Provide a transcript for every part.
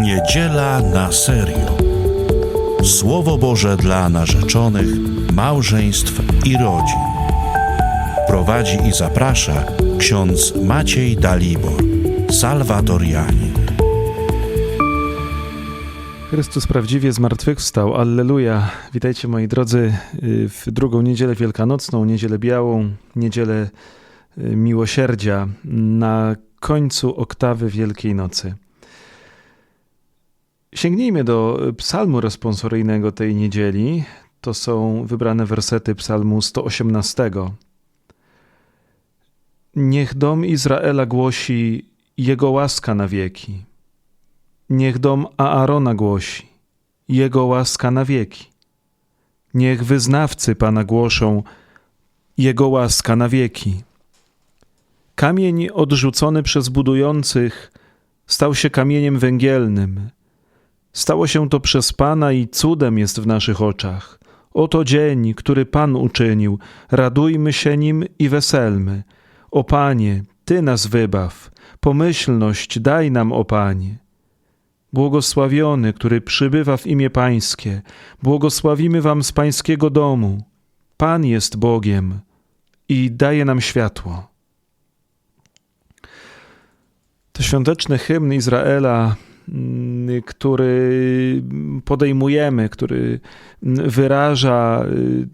Niedziela na serio. Słowo Boże dla narzeczonych, małżeństw i rodzin. Prowadzi i zaprasza ksiądz Maciej Dalibor, salwatorianin. Chrystus prawdziwie zmartwychwstał. Alleluja. Witajcie moi drodzy y, w drugą niedzielę wielkanocną, niedzielę białą, niedzielę y, miłosierdzia na końcu oktawy Wielkiej Nocy. Sięgnijmy do psalmu responsoryjnego tej niedzieli. To są wybrane wersety psalmu 118. Niech dom Izraela głosi Jego łaska na wieki. Niech dom Aarona głosi Jego łaska na wieki. Niech wyznawcy Pana głoszą Jego łaska na wieki. Kamień odrzucony przez budujących stał się kamieniem węgielnym. Stało się to przez Pana i cudem jest w naszych oczach. Oto dzień, który Pan uczynił, radujmy się nim i weselmy. O Panie, Ty nas wybaw, pomyślność daj nam, o Panie. Błogosławiony, który przybywa w imię Pańskie, błogosławimy Wam z Pańskiego domu. Pan jest Bogiem i daje nam światło. To świąteczny hymn Izraela, mm, który podejmujemy, który wyraża y,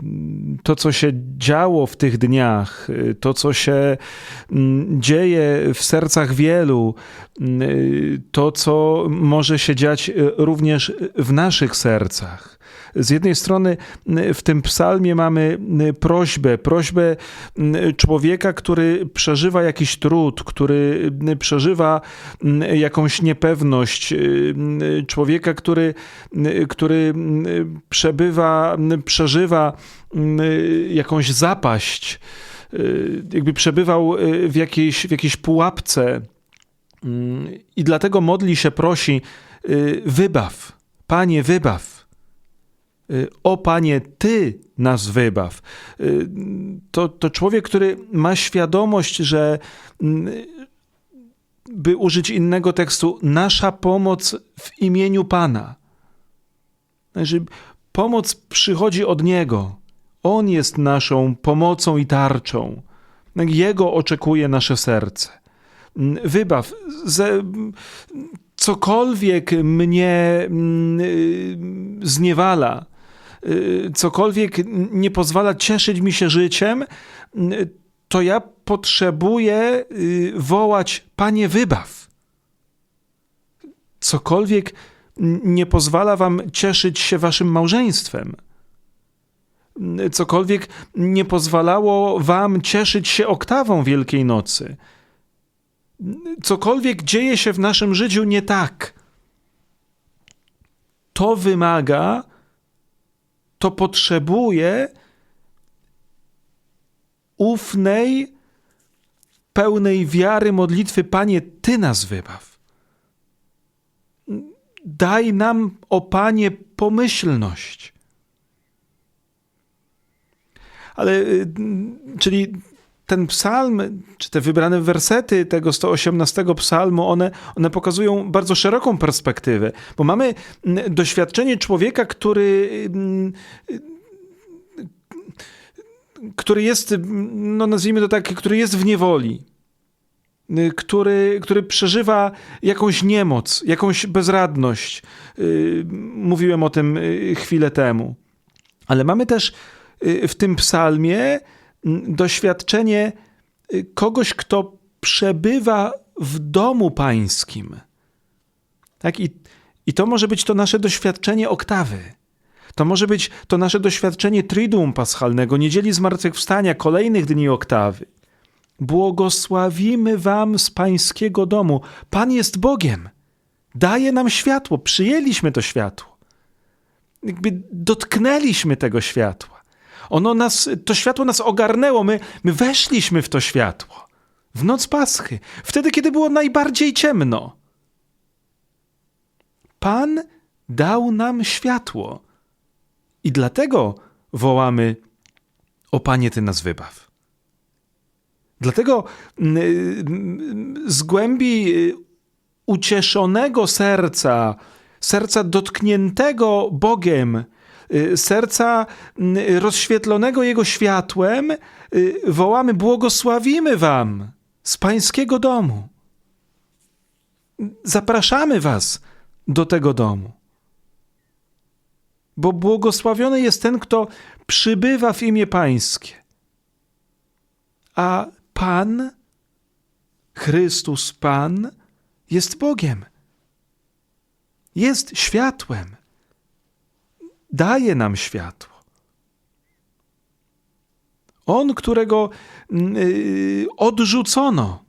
to, co się działo w tych dniach, y, to, co się dzieje w sercach wielu, y, to, co może się dziać również w naszych sercach. Z jednej strony w tym psalmie mamy prośbę, prośbę człowieka, który przeżywa jakiś trud, który przeżywa jakąś niepewność, człowieka, który, który przebywa, przeżywa jakąś zapaść, jakby przebywał w jakiejś, w jakiejś pułapce i dlatego modli się, prosi, wybaw, Panie, wybaw. O Panie, Ty nas wybaw. To, to człowiek, który ma świadomość, że by użyć innego tekstu, nasza pomoc w imieniu Pana. Znaczy, pomoc przychodzi od Niego. On jest naszą pomocą i tarczą. Jego oczekuje nasze serce. Wybaw. Ze, cokolwiek mnie zniewala, cokolwiek nie pozwala cieszyć mi się życiem, to ja potrzebuję wołać: Panie, wybaw. Cokolwiek nie pozwala wam cieszyć się waszym małżeństwem. Cokolwiek nie pozwalało wam cieszyć się oktawą Wielkiej Nocy. Cokolwiek dzieje się w naszym życiu nie tak. To wymaga, to potrzebuje ufnej, pełnej wiary modlitwy: Panie, Ty nas wybaw. Daj nam, o Panie, pomyślność. Ale, y, czyli ten psalm, czy te wybrane wersety tego 118 psalmu, one, one pokazują bardzo szeroką perspektywę, bo mamy doświadczenie człowieka, który który jest, no nazwijmy to tak, który jest w niewoli, który, który przeżywa jakąś niemoc, jakąś bezradność. Mówiłem o tym chwilę temu. Ale mamy też w tym psalmie doświadczenie kogoś, kto przebywa w domu pańskim. Tak? I, I to może być to nasze doświadczenie oktawy. To może być to nasze doświadczenie Triduum Paschalnego, niedzieli zmartwychwstania, kolejnych dni oktawy. Błogosławimy Wam z Pańskiego domu. Pan jest Bogiem. Daje nam światło. Przyjęliśmy to światło. Jakby dotknęliśmy tego światła. Ono nas, to światło nas ogarnęło. My, my weszliśmy w to światło. W noc Paschy. Wtedy, kiedy było najbardziej ciemno. Pan dał nam światło. I dlatego wołamy: O Panie, Ty nas wybaw. Dlatego z głębi ucieszonego serca, serca dotkniętego Bogiem, y, serca y, rozświetlonego Jego światłem, y, wołamy: Błogosławimy Wam z Pańskiego domu. Zapraszamy Was do tego domu. Bo błogosławiony jest ten, kto przybywa w imię Pańskie. A Pan, Chrystus Pan, jest Bogiem. Jest światłem. Daje nam światło. On, którego yy, odrzucono.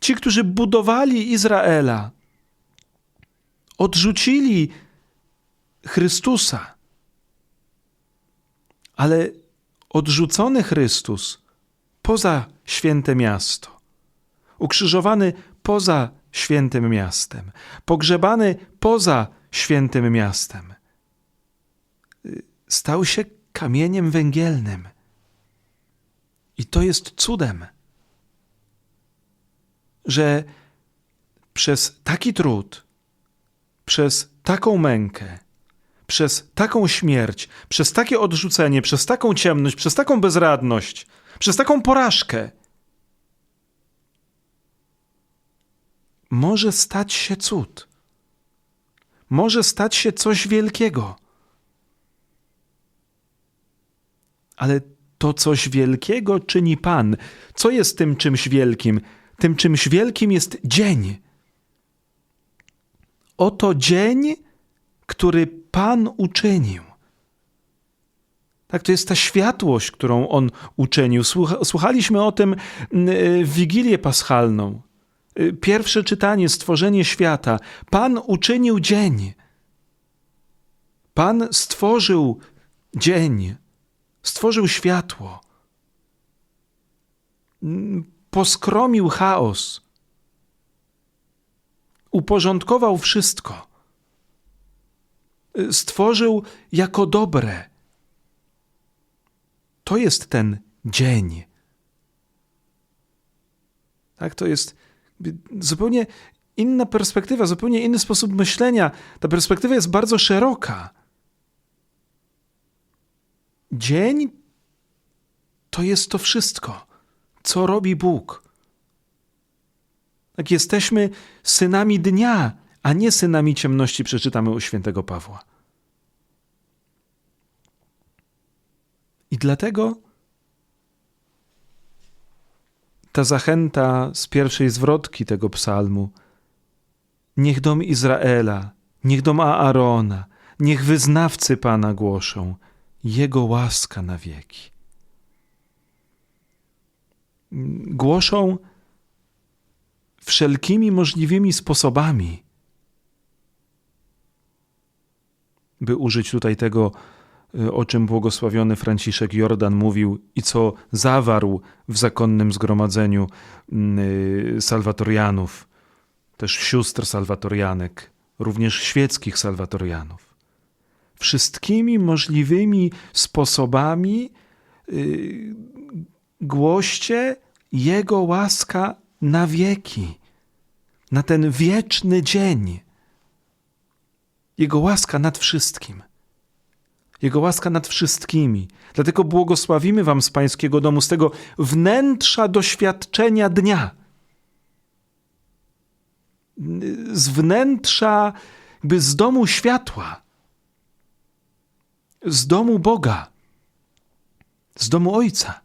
Ci, którzy budowali Izraela, odrzucili Chrystusa. Ale odrzucony Chrystus poza święte miasto, ukrzyżowany poza świętym miastem, pogrzebany poza świętym miastem, stał się kamieniem węgielnym. I to jest cudem, że przez taki trud, przez taką mękę, przez taką śmierć, przez takie odrzucenie, przez taką ciemność, przez taką bezradność, przez taką porażkę, może stać się cud. Może stać się coś wielkiego. Ale to coś wielkiego czyni Pan. Co jest tym czymś wielkim? Tym czymś wielkim jest dzień. Oto dzień, który Pan uczynił. Tak, to jest ta światłość, którą On uczynił. Słucha, słuchaliśmy o tym w Wigilię Paschalną. Pierwsze czytanie, stworzenie świata. Pan uczynił dzień. Pan stworzył dzień. Stworzył światło. Poskromił chaos. Uporządkował wszystko stworzył jako dobre. To jest ten dzień. Tak, to jest zupełnie inna perspektywa, zupełnie inny sposób myślenia. Ta perspektywa jest bardzo szeroka. Dzień to jest to wszystko, co robi Bóg. Tak jesteśmy synami dnia, a nie synami ciemności, przeczytamy u świętego Pawła. I dlatego ta zachęta z pierwszej zwrotki tego psalmu. Niech dom Izraela, niech dom Aarona, niech wyznawcy Pana głoszą Jego łaska na wieki. Głoszą wszelkimi możliwymi sposobami, by użyć tutaj tego, o czym błogosławiony Franciszek Jordan mówił i co zawarł w zakonnym zgromadzeniu mm, salwatorianów, też sióstr salwatorianek, również świeckich salwatorianów. Wszystkimi możliwymi sposobami yy, głoście Jego łaska na wieki, na ten wieczny dzień. Jego łaska nad wszystkim. Jego łaska nad wszystkimi. Dlatego błogosławimy Wam z Pańskiego domu, z tego wnętrza doświadczenia dnia. Z wnętrza, by z domu światła, z domu Boga, z domu Ojca.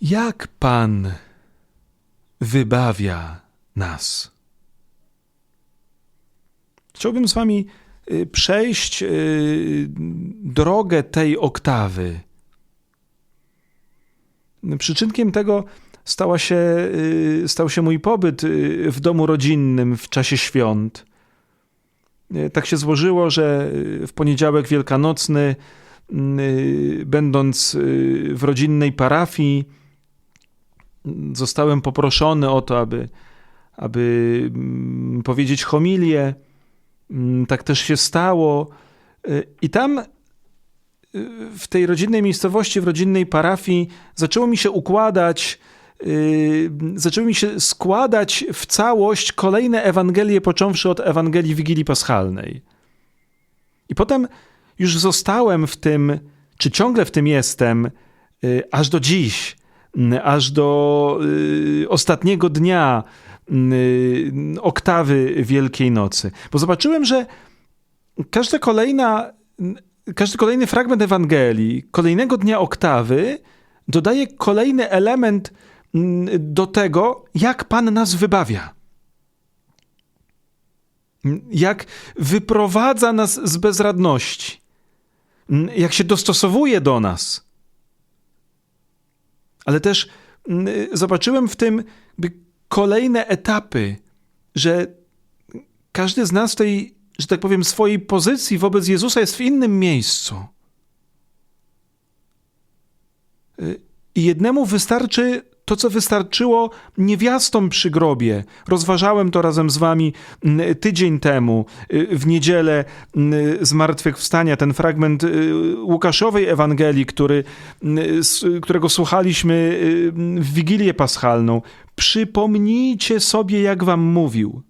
Jak Pan wybawia nas? Chciałbym z Wami y, przejść y, drogę tej oktawy. Przyczynkiem tego stała się, y, stał się mój pobyt w domu rodzinnym w czasie świąt. Tak się złożyło, że w poniedziałek wielkanocny, będąc w rodzinnej parafii, zostałem poproszony o to, aby, aby mm, powiedzieć homilię. Mm, tak też się stało. Y, I tam w tej rodzinnej miejscowości, w rodzinnej parafii zaczęło mi się układać, zaczęły mi się składać w całość kolejne Ewangelie, począwszy od Ewangelii Wigilii Paschalnej. I potem już zostałem w tym, czy ciągle w tym jestem, yy, aż do dziś, yy, aż do yy, ostatniego dnia yy, oktawy Wielkiej Nocy. Bo zobaczyłem, że każda kolejna każdy kolejny fragment Ewangelii, kolejnego dnia oktawy, dodaje kolejny element do tego, jak Pan nas wybawia. Jak wyprowadza nas z bezradności. Jak się dostosowuje do nas. Ale też zobaczyłem w tym kolejne etapy, że każdy z nas w tej że tak powiem, swojej pozycji wobec Jezusa jest w innym miejscu. I jednemu wystarczy to, co wystarczyło niewiastom przy grobie. Rozważałem to razem z wami mm, tydzień temu, y, w niedzielę mm, zmartwychwstania, ten fragment y, Łukaszowej Ewangelii, który, mm, którego słuchaliśmy y, w Wigilię Paschalną. Przypomnijcie sobie, jak wam mówił.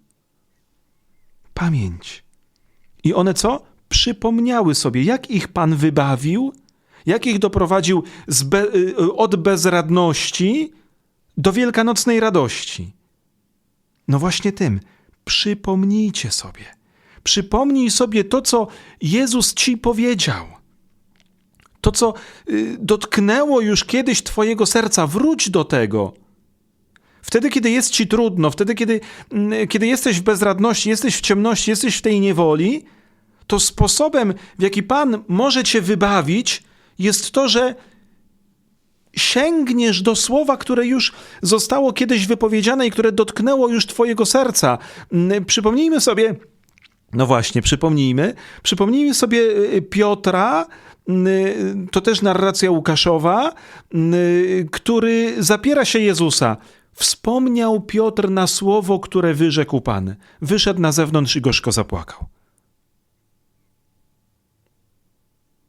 Pamięć. I one co? Przypomniały sobie, jak ich Pan wybawił, jak ich doprowadził be, od bezradności do wielkanocnej radości. No właśnie tym. Przypomnijcie sobie. Przypomnij sobie to, co Jezus ci powiedział. To, co y, dotknęło już kiedyś Twojego serca. Wróć do tego. Wtedy, kiedy jest ci trudno, wtedy, kiedy, mm, kiedy jesteś w bezradności, jesteś w ciemności, jesteś w tej niewoli, to sposobem, w jaki Pan może cię wybawić, jest to, że sięgniesz do słowa, które już zostało kiedyś wypowiedziane i które dotknęło już Twojego serca. Mm, Przypomnijmy sobie, no właśnie, przypomnijmy, przypomnijmy sobie y, Piotra, y, to też narracja Łukaszowa, y, który zapiera się Jezusa. Wspomniał Piotr na słowo, które wyrzekł Pan. Wyszedł na zewnątrz i gorzko zapłakał.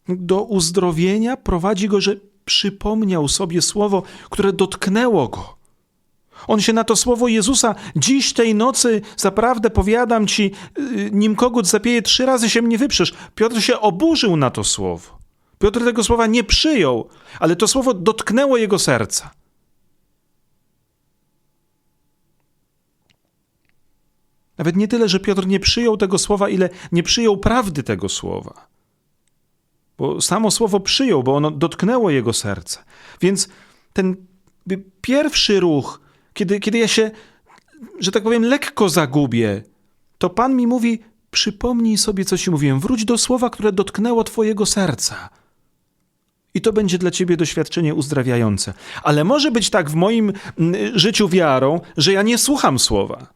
Do uzdrowienia prowadzi go, że przypomniał sobie słowo, które dotknęło go. On się na to słowo Jezusa dziś tej nocy, zaprawdę powiadam ci, y, nim kogut zapieje, trzy razy się mnie wyprzesz. Piotr się oburzył na to słowo. Piotr tego słowa nie przyjął, ale to słowo dotknęło jego serca. Nawet nie tyle, że Piotr nie przyjął tego słowa, ile nie przyjął prawdy tego słowa. Bo samo słowo przyjął, bo ono dotknęło jego serce. Więc ten pierwszy ruch, kiedy, kiedy ja się, że tak powiem, lekko zagubię, to Pan mi mówi: przypomnij sobie, co ci mówiłem, wróć do słowa, które dotknęło Twojego serca. I to będzie dla ciebie doświadczenie uzdrawiające. Ale może być tak w moim mm, życiu wiarą, że ja nie słucham słowa.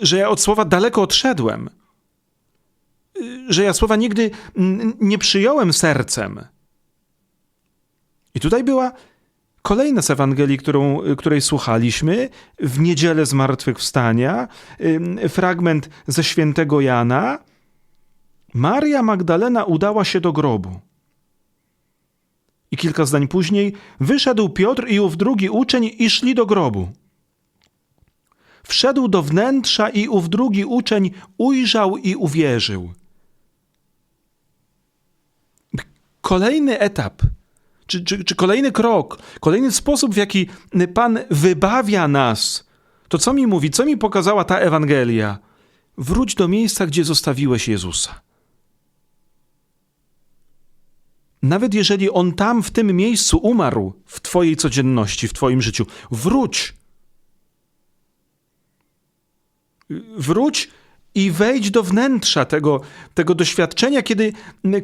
Że ja od słowa daleko odszedłem. Że ja słowa nigdy mm, nie przyjąłem sercem. I tutaj była kolejna z Ewangelii, którą, której słuchaliśmy w niedzielę zmartwychwstania, ym, fragment ze świętego Jana. Maria Magdalena udała się do grobu. I kilka zdań później wyszedł Piotr i ów drugi uczeń i szli do grobu. Wszedł do wnętrza i ów drugi uczeń ujrzał i uwierzył. Kolejny etap, czy, czy, czy kolejny krok, kolejny sposób, w jaki Pan wybawia nas, to co mi mówi, co mi pokazała ta Ewangelia? Wróć do miejsca, gdzie zostawiłeś Jezusa. Nawet jeżeli On tam, w tym miejscu umarł, w Twojej codzienności, w Twoim życiu, wróć. Wróć i wejdź do wnętrza tego, tego doświadczenia, kiedy,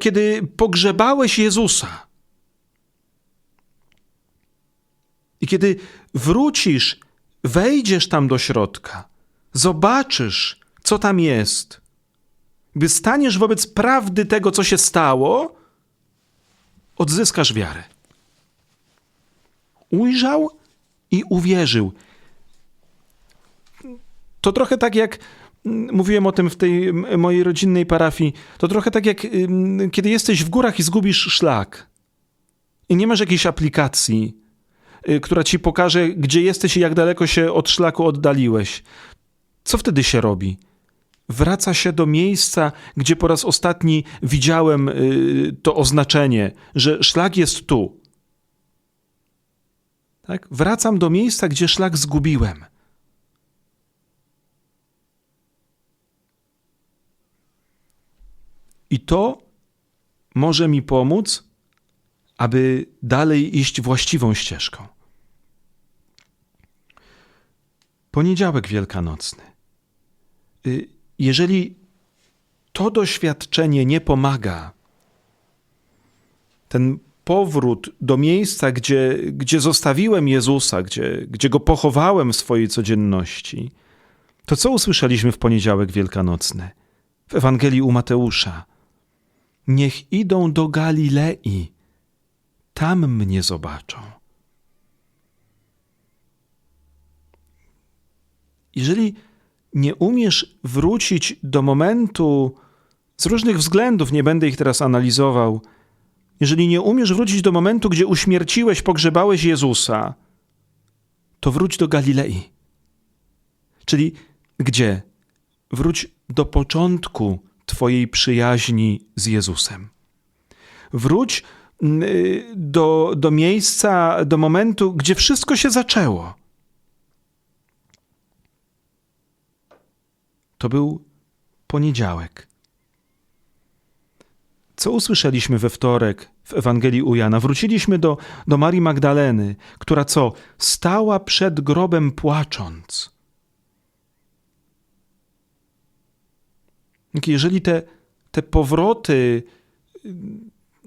kiedy pogrzebałeś Jezusa. I kiedy wrócisz, wejdziesz tam do środka, zobaczysz, co tam jest, gdy staniesz wobec prawdy tego, co się stało, odzyskasz wiarę. Ujrzał i uwierzył. To trochę tak jak mówiłem o tym w tej mojej rodzinnej parafii, to trochę tak jak kiedy jesteś w górach i zgubisz szlak i nie masz jakiejś aplikacji, y, która ci pokaże, gdzie jesteś i jak daleko się od szlaku oddaliłeś. Co wtedy się robi? Wraca się do miejsca, gdzie po raz ostatni widziałem y, to oznaczenie, że szlak jest tu. Tak? Wracam do miejsca, gdzie szlak zgubiłem. I to może mi pomóc, aby dalej iść właściwą ścieżką. Poniedziałek wielkanocny. Y, Jeżeli to doświadczenie nie pomaga, ten powrót do miejsca, gdzie, gdzie zostawiłem Jezusa, gdzie, gdzie go pochowałem w swojej codzienności, to co usłyszeliśmy w poniedziałek wielkanocny? W Ewangelii u Mateusza. Niech idą do Galilei, tam mnie zobaczą. Jeżeli nie umiesz wrócić do momentu, z różnych względów, nie będę ich teraz analizował, jeżeli nie umiesz wrócić do momentu, gdzie uśmierciłeś, pogrzebałeś Jezusa, to wróć do Galilei. Czyli gdzie? Wróć do początku Twojej przyjaźni z Jezusem. Wróć y, do, do miejsca, do momentu, gdzie wszystko się zaczęło. To był poniedziałek. Co usłyszeliśmy we wtorek w Ewangelii u Jana? Wróciliśmy do, do Marii Magdaleny, która co? Stała przed grobem płacząc. Jeżeli te, te powroty,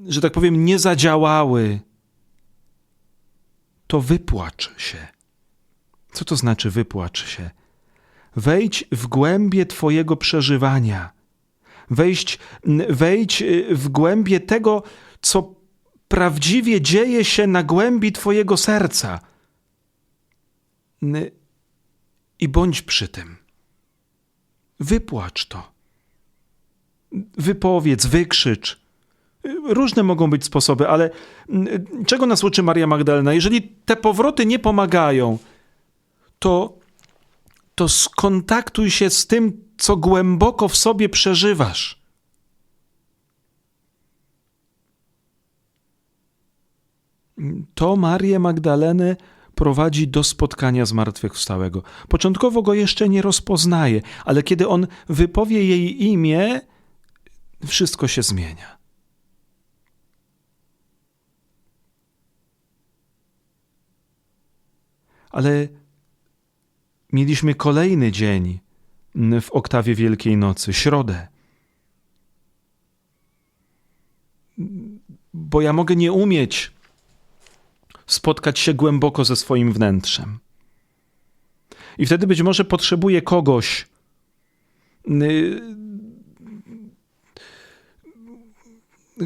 że tak powiem, nie zadziałały, to wypłacz się. Co to znaczy wypłacz się? Wejdź w głębie Twojego przeżywania. Wejść, wejdź w głębie tego, co prawdziwie dzieje się na głębi Twojego serca. I bądź przy tym. Wypłacz to. Wypowiedz, wykrzycz. Różne mogą być sposoby, ale czego nas uczy Maria Magdalena? Jeżeli te powroty nie pomagają, to, to skontaktuj się z tym, co głęboko w sobie przeżywasz. To Marię Magdalenę prowadzi do spotkania zmartwychwstałego. Początkowo go jeszcze nie rozpoznaje, ale kiedy on wypowie jej imię, wszystko się zmienia. Ale mieliśmy kolejny dzień w oktawie Wielkiej Nocy, środę. Bo ja mogę nie umieć spotkać się głęboko ze swoim wnętrzem. I wtedy być może potrzebuję kogoś,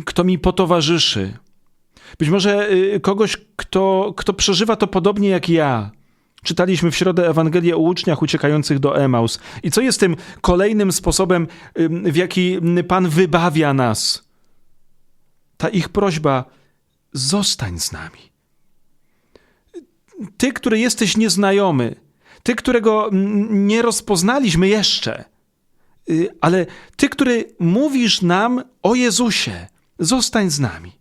kto mi potowarzyszy. Być może kogoś, kto, kto przeżywa to podobnie jak ja. Czytaliśmy w środę Ewangelię o uczniach uciekających do Emaus. I co jest tym kolejnym sposobem, w jaki Pan wybawia nas? Ta ich prośba: zostań z nami. Ty, który jesteś nieznajomy, ty, którego nie rozpoznaliśmy jeszcze, ale ty, który mówisz nam o Jezusie, zostań z nami.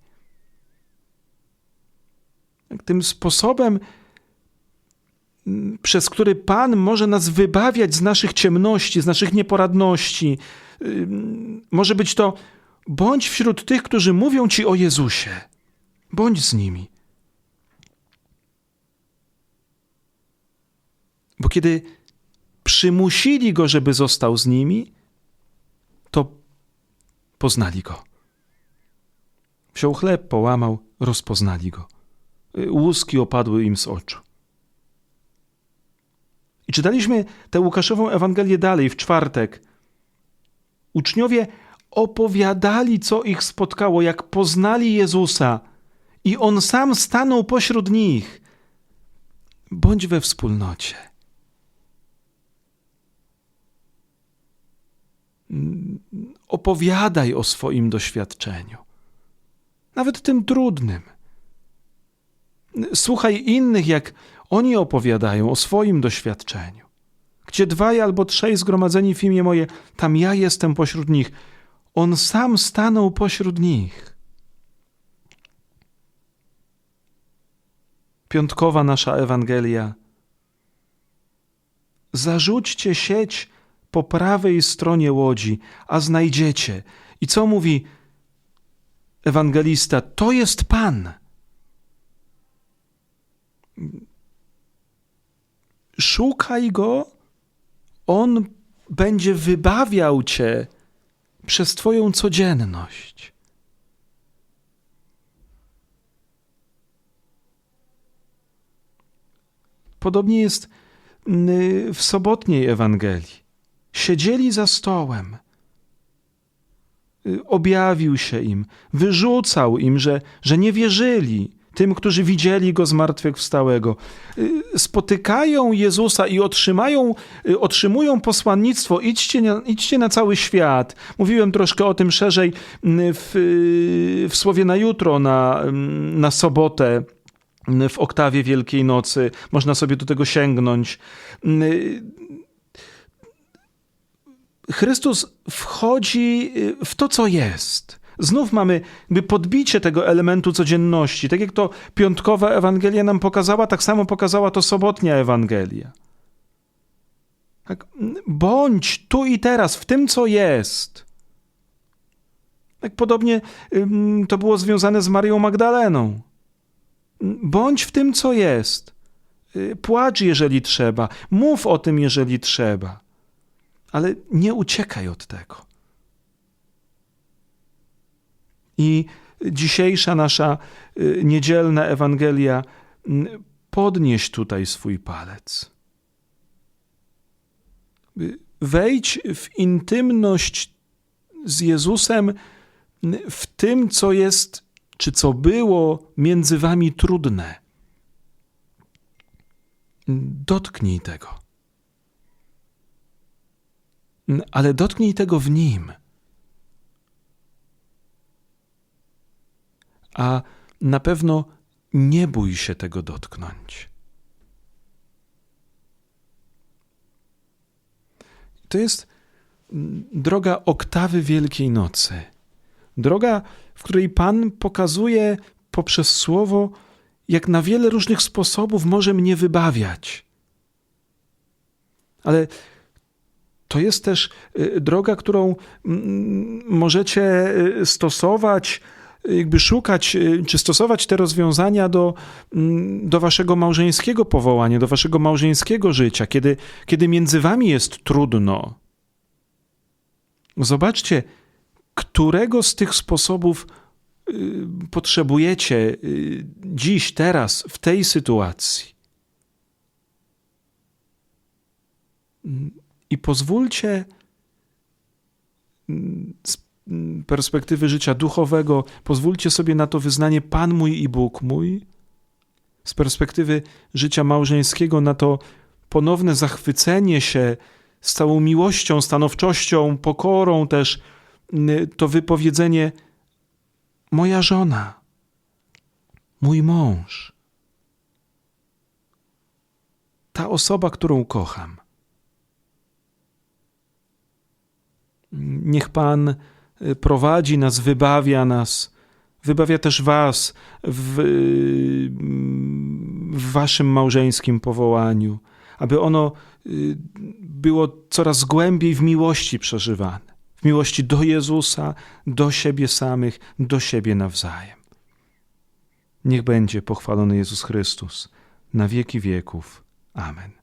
Tym sposobem, przez który Pan może nas wybawiać z naszych ciemności, z naszych nieporadności. Może być to bądź wśród tych, którzy mówią Ci o Jezusie. Bądź z nimi. Bo kiedy przymusili go, żeby został z nimi, to poznali go. Wziął chleb, połamał, rozpoznali go. Łuski opadły im z oczu. I czytaliśmy tę Łukaszową Ewangelię dalej w czwartek. Uczniowie opowiadali, co ich spotkało, jak poznali Jezusa, i on sam stanął pośród nich. Bądź we wspólnocie. opowiadaj o swoim doświadczeniu, nawet tym trudnym. Słuchaj innych, jak oni opowiadają o swoim doświadczeniu. Gdzie dwaj albo trzej zgromadzeni w imię moje, tam ja jestem pośród nich. On sam stanął pośród nich. Piątkowa nasza Ewangelia. Zarzućcie sieć po prawej stronie łodzi, a znajdziecie. I co mówi ewangelista? To jest Pan. Szukaj go, on będzie wybawiał cię przez Twoją codzienność. Podobnie jest w sobotniej Ewangelii. Siedzieli za stołem. Y, Objawił się im, wyrzucał im, że, że nie wierzyli, tym, którzy widzieli go zmartwychwstałego. Y, Spotykają Jezusa i otrzymają, y, otrzymują posłannictwo: idźcie na, idźcie na cały świat. Mówiłem troszkę o tym szerzej mm, w, w słowie na jutro, na, mm, na sobotę w oktawie Wielkiej Nocy. Można sobie do tego sięgnąć. Chrystus wchodzi w to, co jest. Znów mamy podbicie tego elementu codzienności. Tak jak to piątkowa Ewangelia nam pokazała, tak samo pokazała to sobotnia Ewangelia. Tak, bądź tu i teraz, w tym, co jest. Tak podobnie to było związane z Marią Magdaleną. Bądź w tym, co jest. Y, Płacz, jeżeli trzeba. Mów o tym, jeżeli trzeba. Ale nie uciekaj od tego. I dzisiejsza nasza y, niedzielna Ewangelia, mm, podnieś tutaj swój palec. Y, Wejdź w intymność z Jezusem mm, w tym, co jest, czy co było między wami trudne. Dotknij tego. Ale dotknij tego w nim. a na pewno nie bój się tego dotknąć. To jest droga oktawy Wielkiej Nocy. Droga, w której Pan pokazuje poprzez słowo, jak na wiele różnych sposobów może mnie wybawiać. Ale to jest też y, droga, którą mm, możecie y, stosować jakby szukać y, czy stosować te rozwiązania do, mm, do waszego małżeńskiego powołania, do waszego małżeńskiego życia, kiedy, kiedy między wami jest trudno. Zobaczcie, którego z tych sposobów y, potrzebujecie y, dziś, teraz, w tej sytuacji. I pozwólcie mm, z perspektywy życia duchowego, pozwólcie sobie na to wyznanie Pan mój i Bóg mój. Z perspektywy życia małżeńskiego na to ponowne zachwycenie się z całą miłością, stanowczością, pokorą też to wypowiedzenie moja żona, mój mąż, ta osoba, którą kocham. Niech Pan prowadzi nas, wybawia nas, wybawia też Was w, w Waszym małżeńskim powołaniu, aby ono y, było coraz głębiej w miłości przeżywane, w miłości do Jezusa, do siebie samych, do siebie nawzajem. Niech będzie pochwalony Jezus Chrystus na wieki wieków. Amen.